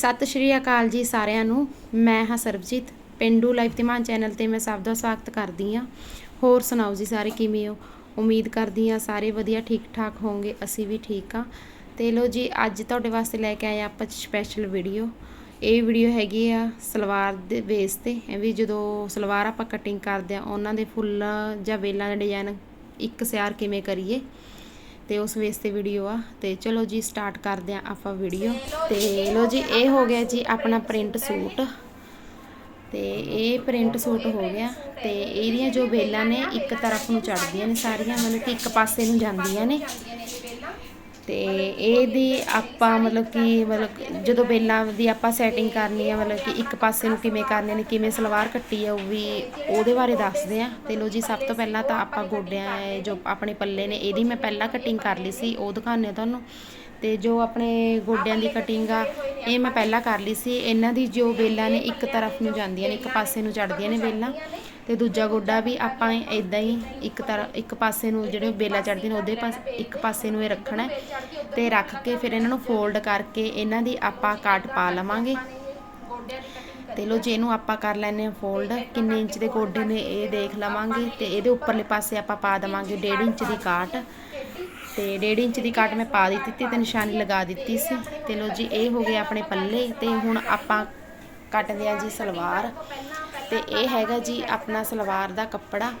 ਸਤਿ ਸ਼੍ਰੀ ਅਕਾਲ ਜੀ ਸਾਰਿਆਂ ਨੂੰ। ਮੈਂ ਹਾਂ ਸਰਬਜੀਤ। ਪਿੰਡੂ ਲਾਈਫ ਧੀਮਾਨ ਚੈਨਲ ਤੇ ਮੈਂ ਸਭ ਦਾ ਸਵਾਗਤ ਕਰਦੀ ਹਾਂ। ਹੋਰ ਸੁਣਾਓ ਜੀ ਸਾਰੇ ਕਿਵੇਂ ਹੋ? ਉਮੀਦ ਕਰਦੀ ਹਾਂ ਸਾਰੇ ਵਧੀਆ ਠੀਕ ਠਾਕ ਹੋਵੋਗੇ, ਅਸੀਂ ਵੀ ਠੀਕ ਆ ਤੇ ਲੋ ਜੀ, ਅੱਜ ਤੁਹਾਡੇ ਵਾਸਤੇ ਲੈ ਕੇ ਆਏ ਆਪਾਂ ਸਪੈਸ਼ਲ ਵੀਡੀਓ ਇਹ ਵੀਡੀਓ ਹੈਗੀ ਆ ਸਲਵਾਰ ਦੇ ਬੇਸ ਤੇ। ਇਹ ਵੀ ਜਦੋਂ ਸਲਵਾਰ ਆਪਾਂ ਕਟਿੰਗ ਕਰਦੇ ਆ ਉਹਨਾਂ ਦੇ ਫੁੱਲ ਜਾਂ ਵੇਲਾਂ ਦਾ ਡਿਜ਼ਾਈਨ ਇੱਕ ਸਿਆਰ ਕਿਵੇਂ ਕਰੀਏ? ਤੇ ਉਸ ਵੇਸ ਤੇ ਵੀਡੀਓ ਆ। ਤੇ ਚਲੋ ਜੀ ਸਟਾਰਟ ਕਰਦੇ ਆ ਆਪਾਂ ਵੀਡੀਓ ਤੇ ਲੋ ਜੀ, ਇਹ ਹੋ ਗਿਆ ਜੀ ਆਪਣਾ ਪ੍ਰਿੰਟ ਸੂਟ ਤੇ ਇਹ ਪ੍ਰਿੰਟ ਸੂਟ ਹੋ ਗਿਆ। ਤੇ ਇਹਦੀਆਂ ਜੋ ਵੇਲਾਂ ਨੇ, ਇੱਕ ਤਰਫ ਨੂੰ ਚੜਦੀਆਂ ਨੇ ਸਾਰੀਆਂ, ਮਤਲਬ ਕਿ ਇੱਕ ਪਾਸੇ ਨੂੰ ਜਾਂਦੀਆਂ ਨੇ। ਤੇ ਇਹਦੀ ਆਪਾਂ ਮਤਲਬ ਕਿ ਮਤਲਬ ਜਦੋਂ ਬੇਲਾਂ ਦੀ ਆਪਾਂ ਸੈਟਿੰਗ ਕਰਨੀ ਆ, ਮਤਲਬ ਕਿ ਇੱਕ ਪਾਸੇ ਨੂੰ ਕਿਵੇਂ ਕਰਨੇ ਨੇ, ਕਿਵੇਂ ਸਲਵਾਰ ਕੱਟੀ ਆ, ਉਹ ਵੀ ਉਹਦੇ ਬਾਰੇ ਦੱਸਦੇ ਆ। ਤੇ ਲੋ ਜੀ, ਸਭ ਤੋਂ ਪਹਿਲਾਂ ਤਾਂ ਆਪਾਂ ਗੋਡਿਆਂ ਜੋ ਆਪਣੇ ਪੱਲੇ ਨੇ, ਇਹਦੀ ਮੈਂ ਪਹਿਲਾਂ ਕਟਿੰਗ ਕਰ ਲਈ ਸੀ, ਉਹ ਦਿਖਾਉਂਦੇ ਆ ਤੁਹਾਨੂੰ। ਤੇ ਜੋ ਆਪਣੇ ਗੋਡਿਆਂ ਦੀ ਕਟਿੰਗ ਆ, ਇਹ ਮੈਂ ਪਹਿਲਾਂ ਕਰ ਲਈ ਸੀ। ਇਹਨਾਂ ਦੀ ਜੋ ਬੇਲਾਂ ਨੇ, ਇੱਕ ਤਰਫ ਨੂੰ ਜਾਂਦੀਆਂ ਨੇ, ਇੱਕ ਪਾਸੇ ਨੂੰ ਚੜਦੀਆਂ ਨੇ ਬੇਲਾਂ ਤੇ ਦੂਜਾ ਗੋਡਾ ਵੀ ਆਪਾਂ ਇਦਾਂ ਹੀ ਇੱਕ ਤਰ੍ਹਾਂ, ਇੱਕ ਪਾਸੇ ਨੂੰ ਜਿਹੜੇ ਬੇਲਾ ਚੜਦੇ ਨੇ ਉਹਦੇ ਪਾਸ, ਇੱਕ ਪਾਸੇ ਨੂੰ ਇਹ ਰੱਖਣਾ ਹੈ ਤੇ ਰੱਖ ਕੇ ਫਿਰ ਇਹਨਾਂ ਨੂੰ ਫੋਲਡ ਕਰਕੇ ਇਹਨਾਂ ਦੀ ਆਪਾਂ ਕਾਟ ਪਾ ਲਵਾਂਗੇ। ਤੇ ਲੋ ਜੇ, ਇਹਨੂੰ ਆਪਾਂ ਕਰ ਲੈਨੇ ਆ ਫੋਲਡ ਕਿੰਨੇ ਇੰਚ ਦੇ ਗੋਡੇ ਨੇ ਇਹ ਦੇਖ ਲਵਾਂਗੇ ਤੇ ਇਹਦੇ ਉੱਪਰਲੇ ਪਾਸੇ ਆਪਾਂ ਪਾ ਦਵਾਂਗੇ 1.5 ਇੰਚ ਦੀ ਕਾਟ। ਤੇ 1.5 ਇੰਚ ਦੀ ਕਾਟ ਮੈਂ ਪਾ ਦਿੱਤੀ ਤੇ ਨਿਸ਼ਾਨੀ ਲਗਾ ਦਿੱਤੀ ਸੀ। ਤੇ ਲੋ ਜੀ, ਇਹ ਹੋ ਗਏ ਆਪਣੇ ਪੱਲੇ ਤੇ ਹੁਣ ਆਪਾਂ ਕੱਟਦੇ ਆ ਜੀ ਸਲਵਾਰ। ਤੇ ਇਹ ਹੈਗਾ ਜੀ ਆਪਣਾ ਸਲਵਾਰ ਦਾ ਕੱਪੜਾ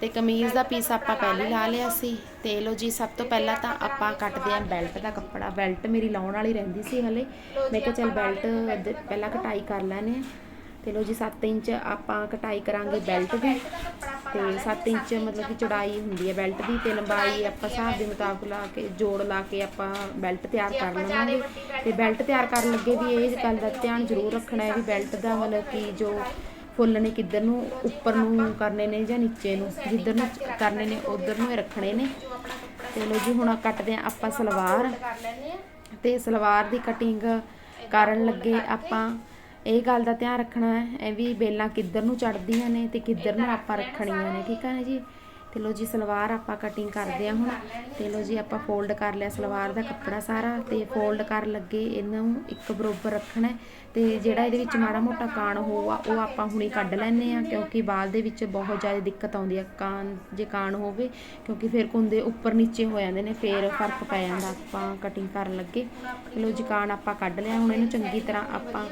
ਤੇ ਕਮੀਜ਼ ਦਾ ਪੀਸ ਆਪਾਂ ਪਹਿਲੇ ਲਾ ਲਿਆ ਸੀ ਤੇ ਲੋ ਜੀ, ਸਭ ਤੋਂ ਪਹਿਲਾਂ ਤਾਂ ਆਪਾਂ ਕੱਟਦੇ ਆਂ ਬੈਲਟ ਦਾ ਕੱਪੜਾ। ਬੈਲਟ ਮੇਰੀ ਲਾਉਣ ਵਾਲੀ ਰਹਿੰਦੀ ਸੀ ਹਲੇ। ਮੈਂ ਕਿਹਾ ਚੱਲ ਬੈਲਟ ਪਹਿਲਾਂ ਕਟਾਈ ਕਰ ਲੈਨੇ ਆ ਤੇ ਲੋ ਜੀ 7 ਇੰਚ ਆਪਾਂ ਕਟਾਈ ਕਰਾਂਗੇ ਬੈਲਟ ਦੀ। ਤੇ 7 ਇੰਚ ਮਤਲਬ ਕਿ ਚੌੜਾਈ ਹੁੰਦੀ ਹੈ ਬੈਲਟ ਦੀ ਤੇ ਲੰਬਾਈ ਆਪਾਂ ਹਿਸਾਬ ਦੇ ਮੁਤਾਬਕ ਲਾ ਕੇ, ਜੋੜ ਲਾ ਕੇ ਆਪਾਂ ਬੈਲਟ ਤਿਆਰ ਕਰ ਲਵਾਂਗੇ। ਤੇ ਬੈਲਟ ਤਿਆਰ ਕਰਨ ਲੱਗੇ ਵੀ ਇਹ ਗੱਲ ਦਾ ਧਿਆਨ ਜ਼ਰੂਰ ਰੱਖਣਾ ਹੈ ਵੀ ਬੈਲਟ ਦਾ ਮਤਲਬ ਕਿ ਜੋ ਫੁੱਲ ਨੇ ਕਿੱਧਰ ਨੂੰ, ਉੱਪਰ ਨੂੰ ਕਰਨੇ ਨੇ ਜਾਂ ਨੀਚੇ ਨੂੰ? ਜਿੱਧਰ ਨੂੰ ਕਰਨੇ ਨੇ, ਉਧਰ ਨੂੰ ਹੀ ਰੱਖਣੇ ਨੇ। ਤੇ ਲੋ ਜੀ, ਹੁਣ ਕੱਟਦੇ ਆ ਆਪਾਂ ਸਲਵਾਰ। ਤੇ ਸਲਵਾਰ ਦੀ ਕਟਿੰਗ ਕਰਨ ਲੱਗੇ ਆਪਾਂ। ਇਹ ਗੱਲ ਦਾ ਧਿਆਨ ਰੱਖਣਾ ਹੈ, ਇਹ ਵੀ ਬੇਲਾਂ ਕਿੱਧਰ ਨੂੰ ਚੜਦੀਆਂ ਨੇ ਤੇ ਕਿੱਧਰ ਨੂੰ ਆਪਾਂ ਰੱਖਣੀਆਂ ਨੇ, ਠੀਕ ਹੈ ਨਾ ਜੀ? ਤੇ ਲੋ ਜੀ, ਸਲਵਾਰ ਆਪਾਂ ਕਟਿੰਗ ਕਰਦੇ ਆ ਹੁਣ। ਤੇ ਲੋ ਜੀ, ਆਪਾਂ ਫੋਲਡ ਕਰ ਲਿਆ ਸਲਵਾਰ ਦਾ ਕੱਪੜਾ ਸਾਰਾ। ਤੇ ਫੋਲਡ ਕਰਨ ਲੱਗੇ, ਇਹਨੂੰ ਇੱਕ ਬਰੋਬਰ ਰੱਖਣਾ ਹੈ। ਤੇ ਜਿਹੜਾ ਇਹਦੇ ਵਿੱਚ ਮਾੜਾ ਮੋਟਾ ਕਾਣ ਹੋਊਗਾ, ਉਹ ਆਪਾਂ ਹੁਣੇ ਕੱਢ ਲੈਣੇ ਆ ਕਿਉਂਕਿ ਬਾਲ ਦੇ ਵਿੱਚ ਬਹੁਤ ਜ਼ਿਆਦਾ ਦਿੱਕਤ ਆਉਂਦੀ ਆ ਕਾਣ ਜੇ ਕਾਣ ਹੋਵੇ, ਕਿਉਂਕਿ ਫਿਰ ਕੁੰਦੇ ਉੱਪਰ ਨੀਚੇ ਹੋ ਜਾਂਦੇ ਨੇ, ਫਿਰ ਫ਼ਰਕ ਪੈ ਜਾਂਦਾ ਆਪਾਂ ਕਟਿੰਗ ਕਰਨ ਲੱਗੇ। ਤੇ ਲੋ ਜੀ ਕਾਣ ਆਪਾਂ ਕੱਢ ਲਿਆ, ਹੁਣ ਇਹਨੂੰ ਚੰਗੀ ਤਰ੍ਹਾਂ ਆਪਾਂ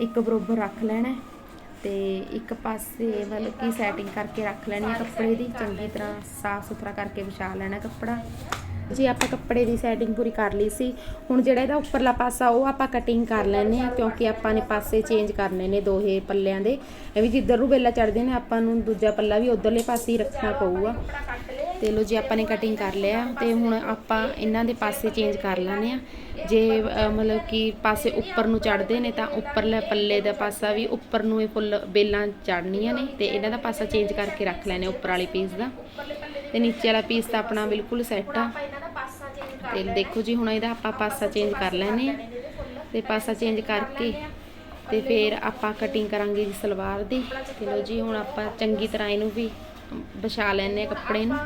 ਇੱਕ ਬਰੋਬਰ ਰੱਖ ਲੈਣਾ ਤੇ ਇੱਕ ਪਾਸੇ ਮਤਲਬ ਕਿ ਸੈਟਿੰਗ ਕਰਕੇ ਰੱਖ ਲੈਣੀ ਹੈ ਕੱਪੜੇ ਦੀ, ਚੰਗੀ ਤਰ੍ਹਾਂ ਸਾਫ਼ ਸੁਥਰਾ ਕਰਕੇ ਵਿਛਾ ਲੈਣਾ ਕੱਪੜਾ। ਜੀ, ਆਪਾਂ ਕੱਪੜੇ ਦੀ ਸੈਟਿੰਗ ਪੂਰੀ ਕਰ ਲਈ ਸੀ। ਹੁਣ ਜਿਹੜਾ ਇਹਦਾ ਉੱਪਰਲਾ ਪਾਸਾ, ਉਹ ਆਪਾਂ ਕਟਿੰਗ ਕਰ ਲੈਣੇ ਆ ਕਿਉਂਕਿ ਆਪਾਂ ਨੇ ਪਾਸੇ ਚੇਂਜ ਕਰਨੇ ਨੇ ਦੋਹੇ ਪੱਲਿਆਂ ਦੇ। ਇਹ ਵੀ ਜਿੱਧਰ ਨੂੰ ਬੇਲਾ ਚੜਦੇ ਨੇ, ਆਪਾਂ ਨੂੰ ਦੂਜਾ ਪੱਲਾ ਵੀ ਉਧਰਲੇ ਪਾਸੇ ਹੀ ਰੱਖਣਾ ਪਊਗਾ। ਤੇ ਲੋ ਜੀ ਆਪਾਂ ਨੇ ਕਟਿੰਗ ਕਰ ਲਿਆ ਤੇ ਹੁਣ ਆਪਾਂ ਇਹਨਾਂ ਦੇ ਪਾਸੇ ਚੇਂਜ ਕਰ ਲੈਣੇ ਆ ਜੇ ਮਤਲਬ ਕਿ ਪਾਸੇ ਉੱਪਰ ਨੂੰ ਚੜਦੇ ਨੇ ਤਾਂ ਉੱਪਰਲੇ ਪੱਲੇ ਦਾ ਪਾਸਾ ਵੀ ਉੱਪਰ ਨੂੰ ਇਹ ਫੁੱਲ ਬੇਲਾਂ ਚੜਨੀਆਂ ਨੇ ਤੇ ਇਹਨਾਂ ਦਾ ਪਾਸਾ ਚੇਂਜ ਕਰਕੇ ਰੱਖ ਲੈਣੇ ਉੱਪਰ ਵਾਲੇ ਪੀਸ ਦਾ। ਤੇ ਨੀਚੇ ਵਾਲਾ ਪੀਸ ਤਾਂ ਆਪਣਾ ਬਿਲਕੁਲ ਸੈੱਟ ਆ। ਤੇ ਦੇਖੋ ਜੀ ਹੁਣ ਇਹਦਾ ਆਪਾਂ ਪਾਸਾ ਚੇਂਜ ਕਰ ਲੈਨੇ ਆ ਤੇ ਪਾਸਾ ਚੇਂਜ ਕਰਕੇ ਤੇ ਫਿਰ ਆਪਾਂ ਕਟਿੰਗ ਕਰਾਂਗੇ ਜੀ ਸਲਵਾਰ ਦੀ। ਤੇ ਲੋ ਜੀ ਹੁਣ ਆਪਾਂ ਚੰਗੀ ਤਰ੍ਹਾਂ ਇਹਨੂੰ ਵੀ ਵਿਛਾ ਲੈਨੇ ਕੱਪੜੇ ਨੂੰ।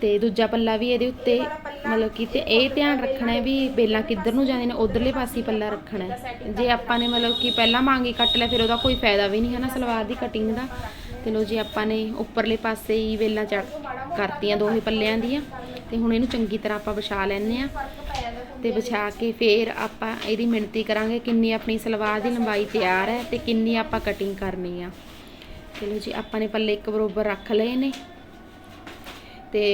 ਤੇ ਦੂਜਾ ਪੱਲਾ ਵੀ ਇਹਦੇ ਉੱਤੇ, ਮਤਲਬ ਕਿ ਤੇ ਇਹ ਧਿਆਨ ਰੱਖਣਾ ਹੈ ਵੀ ਬੇਲਾਂ ਕਿੱਧਰ ਨੂੰ ਜਾਂਦੇ ਨੇ, ਉਧਰਲੇ ਪਾਸੇ ਪੱਲਾ ਰੱਖਣਾ ਜੇ ਆਪਾਂ ਨੇ ਮਤਲਬ ਕਿ ਪਹਿਲਾਂ ਮੰਗੀ ਕੱਟ ਲਿਆ, ਫਿਰ ਉਹਦਾ ਕੋਈ ਫਾਇਦਾ ਵੀ ਨਹੀਂ ਹੈ ਨਾ ਸਲਵਾਰ ਦੀ ਕਟਿੰਗ ਦਾ। ਤੇ ਲੋ ਜੀ, ਆਪਾਂ ਨੇ ਉੱਪਰਲੇ ਪਾਸੇ ਹੀ ਵੇਲਾਂ ਚੜ ਕਰਤੀਆਂ ਦੋਹੇ ਪੱਲਿਆਂ ਦੀਆਂ। ਤੇ ਹੁਣ ਇਹਨੂੰ ਚੰਗੀ ਤਰ੍ਹਾਂ ਆਪਾਂ ਵਿਛਾ ਲੈਣੇ ਆ ਤੇ ਵਿਛਾ ਕੇ ਫੇਰ ਆਪਾਂ ਇਹਦੀ ਮਿਣਤੀ ਕਰਾਂਗੇ ਕਿੰਨੀ ਆਪਣੀ ਸਲਵਾਰ ਦੀ ਲੰਬਾਈ ਤਿਆਰ ਹੈ ਤੇ ਕਿੰਨੀ ਆਪਾਂ ਕਟਿੰਗ ਕਰਨੀ ਆ। ਚਲੋ ਜੀ, ਆਪਾਂ ਨੇ ਪੱਲੇ ਇੱਕ ਬਰੋਬਰ ਰੱਖ ਲਏ ਨੇ। ਤੇ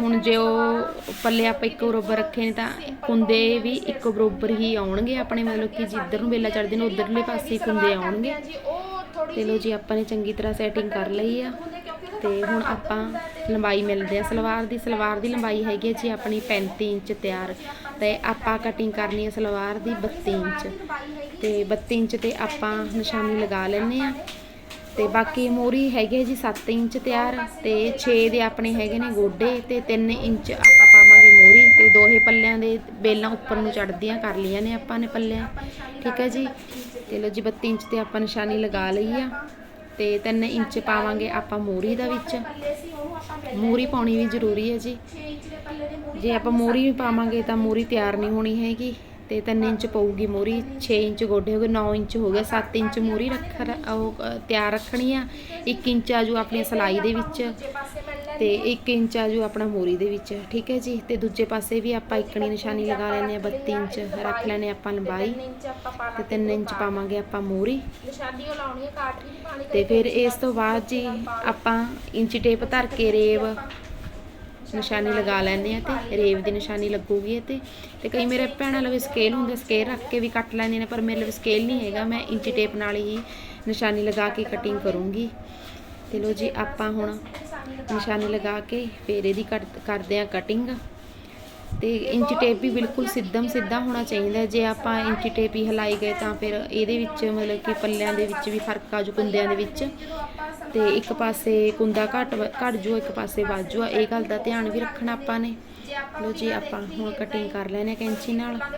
ਹੁਣ ਜੇ ਉਹ ਪੱਲੇ ਆਪਾਂ ਇੱਕ ਬਰੋਬਰ ਰੱਖੇ ਨੇ ਤਾਂ ਕੁੰਦੇ ਵੀ ਇੱਕ ਬਰੋਬਰ ਹੀ ਆਉਣਗੇ ਆਪਣੇ, ਮਤਲਬ ਕਿ ਜਿੱਧਰ ਨੂੰ ਵੇਲਾ ਚੜਦੇ ਨੇ ਉਧਰਲੇ ਪਾਸੇ ਕੁੰਦੇ ਆਉਣਗੇ। ਤੇ ਲੋ ਜੀ, ਆਪਾਂ ਨੇ ਚੰਗੀ ਤਰ੍ਹਾਂ ਸੈਟਿੰਗ ਕਰ ਲਈ ਆ। ਤੇ ਹੁਣ ਆਪਾਂ ਲੰਬਾਈ ਮਿਲਦੇ ਆ ਸਲਵਾਰ ਦੀ। ਸਲਵਾਰ ਦੀ ਲੰਬਾਈ ਹੈਗੀ ਹੈ ਜੀ ਆਪਣੀ 35 ਇੰਚ ਤਿਆਰ। ਤੇ ਆਪਾਂ ਕਟਿੰਗ ਕਰਨੀ ਹੈ ਸਲਵਾਰ ਦੀ 32 ਇੰਚ। ਤੇ 32 ਇੰਚ ਤੇ ਆਪਾਂ ਨਿਸ਼ਾਨੀ ਲਗਾ ਲੈਣੇ ਆ। ਤੇ ਬਾਕੀ ਮੋਰੀ ਹੈਗੇ ਜੀ 7 ਇੰਚ ਤਿਆਰ ਤੇ 6 ਦੇ ਆਪਣੇ ਹੈਗੇ ਨੇ ਗੋਡੇ ਤੇ 3 ਇੰਚ ਆਪਾਂ ਪਾਵਾਂਗੇ ਮੋਰੀ ਤੇ ਦੋਹੇ ਪੱਲਿਆਂ ਦੇ ਬੇਲਾਂ ਉੱਪਰ ਨੂੰ ਚੜਦੀਆਂ ਕਰ ਲਈਆਂ ਨੇ ਆਪਾਂ ਨੇ ਪੱਲਿਆਂ। ਠੀਕ ਹੈ ਜੀ? ਤੇ ਲੋ ਜੀ 32 ਇੰਚ ਤੇ ਆਪਾਂ ਨਿਸ਼ਾਨੀ ਲਗਾ ਲਈ ਆ ਤੇ 3 ਇੰਚ ਪਾਵਾਂਗੇ ਆਪਾਂ ਮੋਰੀ ਦਾ ਵਿੱਚ। ਮੋਰੀ ਪਾਉਣੀ ਵੀ ਜ਼ਰੂਰੀ ਹੈ ਜੀ। ਜੇ ਆਪਾਂ ਮੋਰੀ ਵੀ ਪਾਵਾਂਗੇ ਤਾਂ ਮੋਰੀ ਤਿਆਰ ਨਹੀਂ ਹੋਣੀ ਹੈਗੀ। ਤੇ 3 ਇੰਚ ਪਊਗੀ ਮੋਰੀ 6 ਇੰਚ ਗੋਡੇ ਹੋ ਗਏ 9 ਇੰਚ ਹੋ ਗਿਆ 7 ਇੰਚ ਮੋਰੀ ਰੱਖ ਉਹ ਤਿਆਰ ਰੱਖਣੀ ਆ। 1 ਇੰਚ ਆ ਆਜੂ ਆਪਣੀ ਸਲਾਈ ਦੇ ਵਿੱਚ ਤੇ 1 ਇੰਚ ਆ ਆਜੂ ਆਪਣਾ ਮੋਰੀ ਦੇ ਵਿੱਚ, ਠੀਕ ਹੈ ਜੀ? ਤੇ ਦੂਜੇ ਪਾਸੇ ਵੀ ਆਪਾਂ ਇੱਕਣੀ ਨਿਸ਼ਾਨੀ ਲਗਾ ਲੈਣੇ ਆ 32 ਇੰਚ ਰੱਖ ਲੈਣੇ ਆਪਾਂ ਲੰਬਾਈ ਤੇ 3 ਇੰਚ ਪਾਵਾਂਗੇ ਆਪਾਂ ਮੋਰੀ। ਨਿਸ਼ਾਨੀ ਲਾਉਣੀ ਹੈ ਕਾਟ ਵੀ ਪਾਣੀ ਤੇ ਫਿਰ ਇਸ ਤੋਂ ਬਾਅਦ ਜੀ ਆਪਾਂ ਇੰਚ ਟੇਪ ਧਰ ਕੇ ਰੇਵ ਨਿਸ਼ਾਨੀ ਲਗਾ ਲੈਂਦੇ ਆ ਤੇ ਰੇਵ ਦੀ ਨਿਸ਼ਾਨੀ ਲੱਗੂਗੀ ਇਹ ਤੇ। ਤੇ ਕਈ ਮੇਰੇ ਭੈਣਾਂ ਲਵੇ ਸਕੇਲ ਹੁੰਦਾ ਸਕੇਲ ਰੱਖ ਕੇ ਵੀ ਕੱਟ ਲੈਂਦੇ ਨੇ, ਪਰ ਮੇਰੇ ਲਵੇ ਸਕੇਲ ਨਹੀਂ ਹੈਗਾ। ਮੈਂ ਇੰਚੀ ਟੇਪ ਨਾਲ ਹੀ ਨਿਸ਼ਾਨੀ ਲਗਾ ਕੇ ਕਟਿੰਗ ਕਰੂੰਗੀ। ਤੇ ਲੋ ਜੀ, ਆਪਾਂ ਹੁਣ ਨਿਸ਼ਾਨੀ ਲਗਾ ਕੇ ਫਿਰ ਇਹਦੀ ਕੱਟ- ਕਰਦੇ ਆ ਕਟਿੰਗ ਤੇ ਇੰਚ ਟੇਪ ਵੀ ਬਿਲਕੁਲ ਸਿੱਧਮ ਸਿੱਧਾ ਹੋਣਾ ਚਾਹੀਦਾ ਜੇ ਆਪਾਂ ਇੰਚ ਟੇਪ ਹੀ ਹਲਾਈ ਗਏ ਤਾਂ ਫਿਰ ਇਹਦੇ ਵਿੱਚ ਮਤਲਬ ਕਿ ਪੱਲਿਆਂ ਦੇ ਵਿੱਚ ਵੀ ਫ਼ਰਕ ਆ ਜੂ, ਕੁੰਦਿਆਂ ਦੇ ਵਿੱਚ। ਤੇ ਇੱਕ ਪਾਸੇ ਕੁੰਦਾ ਘਟ ਘਟ ਜੂ, ਇੱਕ ਪਾਸੇ ਵੱਧ ਜੂ। ਇਹ ਗੱਲ ਦਾ ਧਿਆਨ ਵੀ ਰੱਖਣਾ ਆਪਾਂ ਨੇ। ਜੇ ਆਪਾਂ ਲੋ ਜੀ, ਆਪਾਂ ਹੁਣ ਕਟਿੰਗ ਕਰ ਲੈਣੇ ਕੈਂਚੀ ਨਾਲ। ਉਹਨਾਂ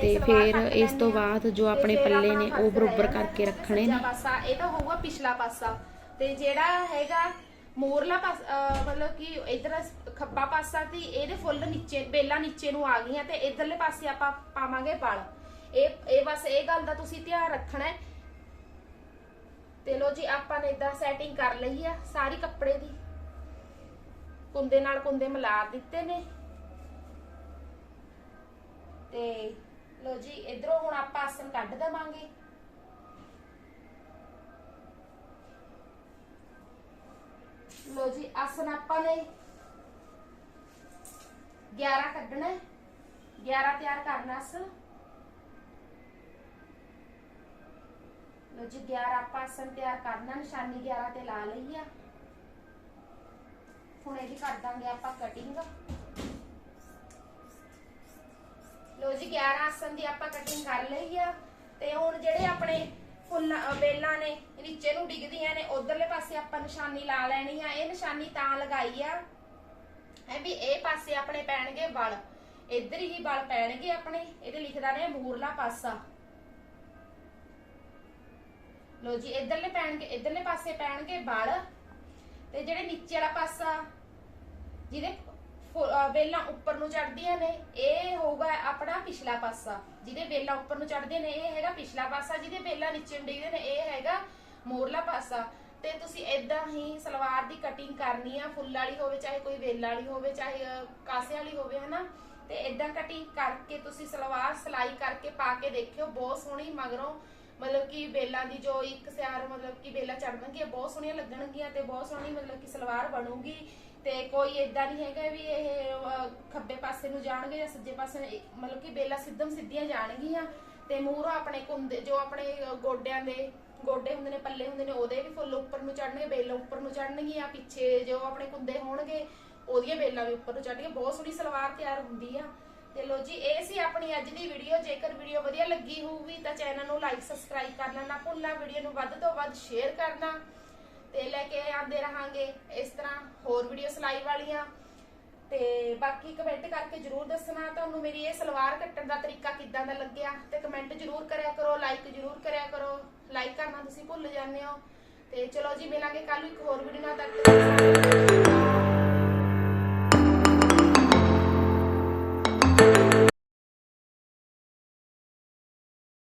ਤੇ ਫਿਰ ਇਸ ਤੋਂ ਬਾਅਦ ਜੋ ਆਪਣੇ ਪੱਲੇ ਨੇ ਉਹ ਬਰੋਬਰ ਕਰਕੇ ਰੱਖਣੇ ਨੇ। ਪਾਸਾ ਇਹ ਤਾਂ ਹੋਊਗਾ ਪਿਛਲਾ ਪਾਸਾ। ਤੇ ਜਿਹੜਾ ਹੈਗਾ ਮੋਰਲਾ ਪਾਸ, ਅਹ, ਮਤਲਬ ਕਿ ਇਧਰ ਖੱਬਾ ਪਾਸਾ ਤੇ ਇਹਦੇ ਫੁੱਲ ਨੀਚੇ, ਬੇਲਾ ਨੀਚੇ ਨੂੰ ਆ ਗਈਆਂ ਤੇ ਇਧਰਲੇ ਪਾਸੇ ਆਪਾਂ ਪਾਵਾਂਗੇ ਵਲ ਇਹ ਇਹ ਬਸ ਇਹ ਗੱਲ ਦਾ ਤੁਸੀਂ ਧਿਆਨ ਰੱਖਣਾ ਹੈ। ਤੇ ਲੋ ਜੀ, ਆਪਾਂ ਨੇ ਇਦਾਂ ਸੈਟਿੰਗ ਕਰ ਲਈ ਆ ਸਾਰੀ ਕੱਪੜੇ ਦੀ। ਕੁੰਦੇ ਨਾਲ ਕੁੰਦੇ ਮਿਲਾ ਦਿੱਤੇ ਨੇ। ਤੇ ਲੋ ਜੀ, ਇਧਰੋਂ ਹੁਣ ਆਪਾਂ ਆਸਨ ਕੱਢ ਦਵਾਂਗੇ। ਲੋ ਜੀ ਆਸਨ ਆਪਾਂ ਨੇ 11 ਕੱਢਣਾ 11 ਤਿਆਰ ਕਰਨਾ ਆਸਨ ਲੋ ਜੀ 11 ਆਪਾਂ ਆਸਨ ਤਿਆਰ ਕਰਨਾ ਨਿਸ਼ਾਨੀ 11 ਤੇ ਲਾ ਲਈ ਆ। ਹੁਣ ਇਹਦੀ ਕਰ ਦਾਂਗੇ ਆਪਾਂ ਕਟਿੰਗ ਲੋ ਜੀ 11 ਆਸਨ ਦੀ ਆਪਾਂ ਕਟਿੰਗ ਕਰ ਲਈ ਆ। ਤੇ ਹੁਣ ਜਿਹੜੇ ਆਪਣੇ ਫੁੱਲਾਂ ਅ, ਬੇਲਾਂ ਨੇ ਨੀਚੇ ਨੂੰ ਡਿੱਗਦੀਆਂ ਨੇ ਉਧਰਲੇ ਆਪਾਂ ਨਿਸ਼ਾਨੀ ਲਾ ਲੈਣੀ ਆ, ਇਹ ਨਿਸ਼ਾਨੀ ਤਾਂ ਲਗਾਈ ਆ। ਹੈ ਵੀ ਇਹ ਪਾਸੇ ਆਪਣੇ ਪੈਣਗੇ ਵਲ ਇੱਧਰ ਹੀ ਵਲ ਪੈਣਗੇ ਆਪਣੇ, ਇਹਦੇ ਲਿਖਦਾ ਨੇ ਮੂਰਲਾ ਪਾਸਾ। ਲੋ ਜੀ, ਇੱਧਰਲੇ ਪੈਣਗੇ, ਇੱਧਰਲੇ ਪਾਸੇ ਪੈਣਗੇ ਵਲ ਤੇ ਜਿਹੜੇ ਨੀਚੇ ਵਾਲਾ ਪਾਸਾ, ਜਿਹਦੇ ਫੁ- ਵੇਲਾਂ ਉੱਪਰ ਨੂੰ ਚੜਦੀਆਂ ਨੇ, ਇਹ ਹੋਊਗਾ ਆਪਣਾ ਪਿਛਲਾ ਪਾਸਾ। ਜਿਹਦੇ ਵੇਲਾਂ ਉੱਪਰ ਨੂੰ ਚੜਦੇ ਨੇ, ਇਹ ਹੈਗਾ ਪਿਛਲਾ ਪਾਸਾ, ਜਿਹਦੇ ਵੇਲਾਂ ਨੀਚੇ ਨੂੰ ਡਿੱਗਦੇ ਨੇ, ਇਹ ਹੈਗਾ ਮੋਰਲਾ ਪਾਸਾ। ਤੇ ਤੁਸੀਂ ਇਦਾਂ ਹੀ ਸਲਵਾਰ ਦੀ ਕਟਿੰਗ ਕਰਨੀ ਆ ਫੁੱਲ ਵਾਲੀ ਹੋਵੇ ਚਾਹੇ ਕੋਈ ਵੇਲ ਵਾਲੀ ਹੋਵੇ ਚਾਹੇ ਕਾਸੇ ਵਾਲੀ ਹੋਵੇ ਹਨਾ? ਤੇ ਇਦਾਂ ਕਟਿੰਗ ਕਰਕੇ ਤੁਸੀਂ ਸਲਵਾਰ ਸਲਾਈ ਕਰਕੇ ਪਾ ਕੇ ਦੇਖਿਓ ਬਹੁਤ ਸੋਹਣੀ ਮਗਰੋਂ ਮਤਲਬ ਕਿ ਬੇਲਾਂ ਦੀ ਜੋ ਇੱਕ ਸਿਆਰ ਮਤਲਬ ਕਿ ਬੇਲਾਂ ਚੜਨਗੀਆਂ ਬਹੁਤ ਸੋਹਣੀਆਂ ਲੱਗਣਗੀਆਂ ਤੇ ਬਹੁਤ ਸੋਹਣੀ ਮਤਲਬ ਕਿ ਸਲਵਾਰ ਬਣੂਗੀ। ਤੇ ਕੋਈ ਇਦਾਂ ਨਹੀਂ ਹੈਗਾ ਵੀ ਇਹ ਅਹ, ਖੱਬੇ ਪਾਸੇ ਨੂੰ ਜਾਣਗੇ ਜਾਂ ਸੱਜੇ ਪਾਸੇ ਮਤਲਬ ਕਿ ਬੇਲਾਂ ਸਿੱਧਮ ਸਿੱਧੀਆਂ ਜਾਣਗੀਆਂ। ਤੇ ਮੂਹਰੋਂ ਆਪਣੇ ਕੁੰਦੇ ਜੋ ਆਪਣੇ ਗੋਡਿਆਂ ਦੇ ਗੋਡੇ ਹੁੰਦੇ ਨੇ, ਪੱਲੇ ਹੁੰਦੇ ਨੇ, ਉਹਦੇ ਵੀ ਫੁੱਲ ਉੱਪਰ ਨੂੰ ਚੜਨਗੇ ਬੇਲਾਂ ਉੱਪਰ ਨੂੰ ਚੜਨਗੀਆਂ ਪਿੱਛੇ ਜੋ ਆਪਣੇ ਕੁੰਦੇ ਹੋਣਗੇ, ਉਹਦੀਆਂ ਬੇਲਾਂ ਵੀ ਉੱਪਰ ਨੂੰ ਚੜਨਗੀਆਂ ਬਹੁਤ ਸੋਹਣੀ ਸਲਵਾਰ ਤਿਆਰ ਹੁੰਦੀ ਆ। ਤੇ ਲੋ ਜੀ, ਇਹ ਸੀ ਆਪਣੀ ਅੱਜ ਦੀ ਵੀਡੀਓ। ਜੇਕਰ ਵੀਡੀਓ ਵਧੀਆ ਲੱਗੀ ਹੋਊਗੀ, ਤਾਂ ਚੈਨਲ ਨੂੰ ਲਾਈਕ ਸਬਸਕ੍ਰਾਈਬ ਕਰਨਾ ਨਾ ਭੁੱਲਣਾ, ਵੀਡੀਓ ਨੂੰ ਵੱਧ ਤੋਂ ਵੱਧ ਸ਼ੇਅਰ ਕਰਨਾ। ਤੇ ਲੈ ਕੇ ਆਉਂਦੇ ਰਹਾਂਗੇ। ਇਸ ਤਰ੍ਹਾਂ ਹੋਰ ਵੀਡੀਓ ਸਿਲਾਈ ਵਾਲੀਆਂ। ਤੇ ਬਾਕੀ ਕਮੈਂਟ ਕਰਕੇ ਜਰੂਰ ਦੱਸਣਾ, ਤੁਹਾਨੂੰ ਮੇਰੀ ਇਹ ਸਲਵਾਰ ਕੱਟਣ ਦਾ ਤਰੀਕਾ ਕਿੱਦਾਂ ਦਾ ਲੱਗਿਆ? ਤੇ ਕਮੈਂਟ ਜਰੂਰ ਕਰਿਆ ਕਰੋ ਲਾਈਕ ਜਰੂਰ ਕਰਿਆ ਕਰੋ। ਲਾਈਕ ਕਰਨਾ ਤੁਸੀਂ ਭੁੱਲ ਜਾਂਦੇ ਹੋ। ਤੇ ਚਲੋ ਜੀ, ਮਿਲਾਂਗੇ ਕੱਲ ਇੱਕ ਹੋਰ ਵੀਡੀਓ ਨਾਲ ਤੱਕ